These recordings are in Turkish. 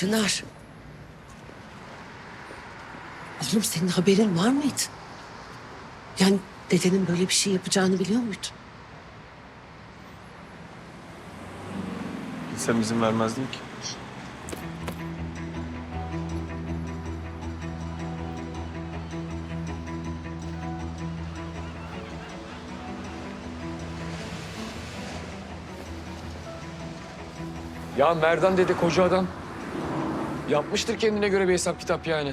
Çınar. Oğlum senin haberin var mıydı? Yani dedenin böyle bir şey yapacağını biliyor muydun? Bilsem izin vermezdim ki. Ya Merdan dede koca adam. Yapmıştır kendine göre bir hesap kitap yani.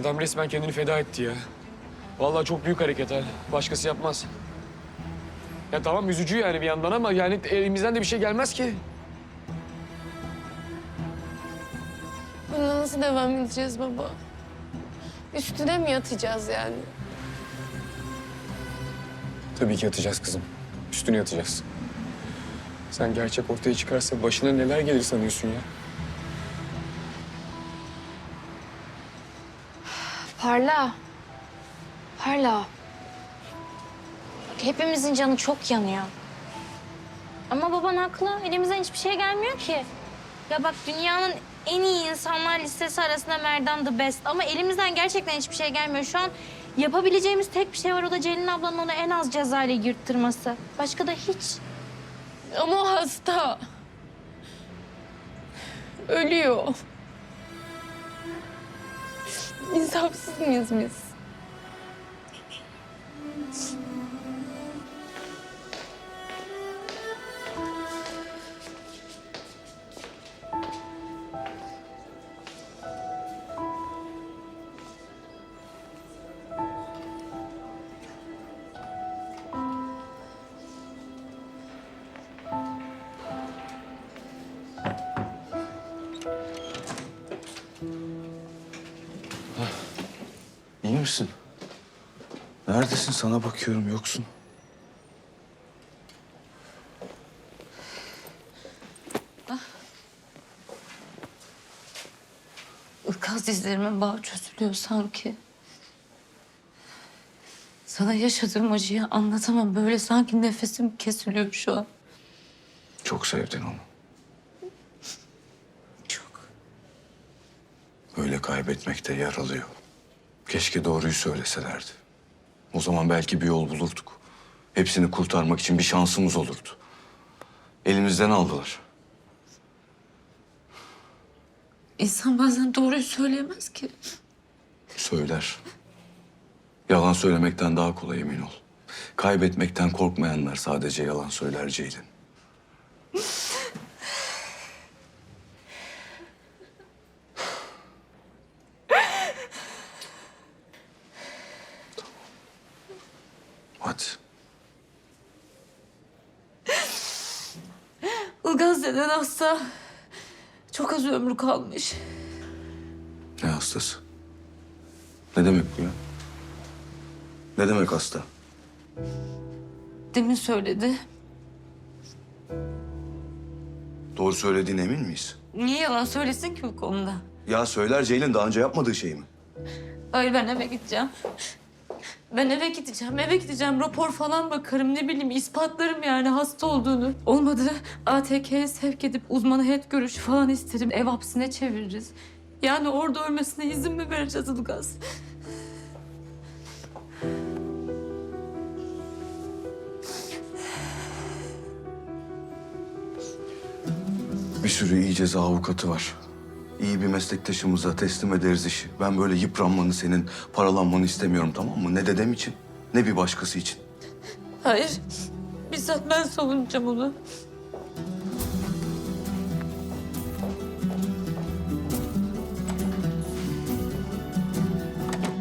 Adam resmen kendini feda etti ya. Vallahi çok büyük hareket ha. Başkası yapmaz. Ya tamam üzücü yani bir yandan ama yani elimizden de bir şey gelmez ki. Buna nasıl devam edeceğiz baba? Üstüne mi yatacağız yani? Tabii ki yatacağız kızım. Üstüne yatacağız. Sen gerçek ortaya çıkarsa başına neler gelir sanıyorsun ya? Parla. Parla. Hepimizin canı çok yanıyor. Ama baban haklı. Elimizden hiçbir şey gelmiyor ki. Ya bak dünyanın en iyi insanlar listesi arasında Merdan the best. Ama elimizden gerçekten hiçbir şey gelmiyor. Şu an yapabileceğimiz tek bir şey var. O da Celin ablanın onu en az cezayla yırttırması. Başka da hiç. Ama hasta. Ölüyor. İnsafsız mıyız biz? Misin? Neredesin? Sana bakıyorum yoksun. Ilgaz dizlerimin bağı çözülüyor sanki. Sana yaşadığım acıyı anlatamam. Böyle sanki nefesim kesiliyor şu an. Çok sevdin onu. Çok. Böyle kaybetmek de yaralıyor. Keşke doğruyu söyleselerdi. O zaman belki bir yol bulurduk. Hepsini kurtarmak için bir şansımız olurdu. Elimizden aldılar. İnsan bazen doğruyu söyleyemez ki. Söyler. Yalan söylemekten daha kolay emin ol. Kaybetmekten korkmayanlar sadece yalan söyler Ceylin. Ilgaz hasta. Çok az ömrü kalmış. Ne hastası? Ne demek bu ya? Ne demek hasta? Demin söyledi. Doğru söylediğine emin miyiz? Niye yalan söylesin ki bu konuda? Ya söyler Ceylin daha önce yapmadığı şey mi? Hayır ben eve gideceğim. Ben eve gideceğim, eve gideceğim. Rapor falan bakarım, ne bileyim ispatlarım yani hasta olduğunu. Olmadı ATK'ye sevk edip uzman heyet görüşü falan isterim. Ev hapsine çeviririz. Yani orada ölmesine izin mi vereceğiz Ilgaz? Bir sürü iyi ceza avukatı var. İyi bir meslektaşımıza teslim ederiz işi. Ben böyle yıpranmanı, senin paralanmanı istemiyorum tamam mı? Ne dedem için, ne bir başkası için. Hayır. Bizzat ben savunacağım onu.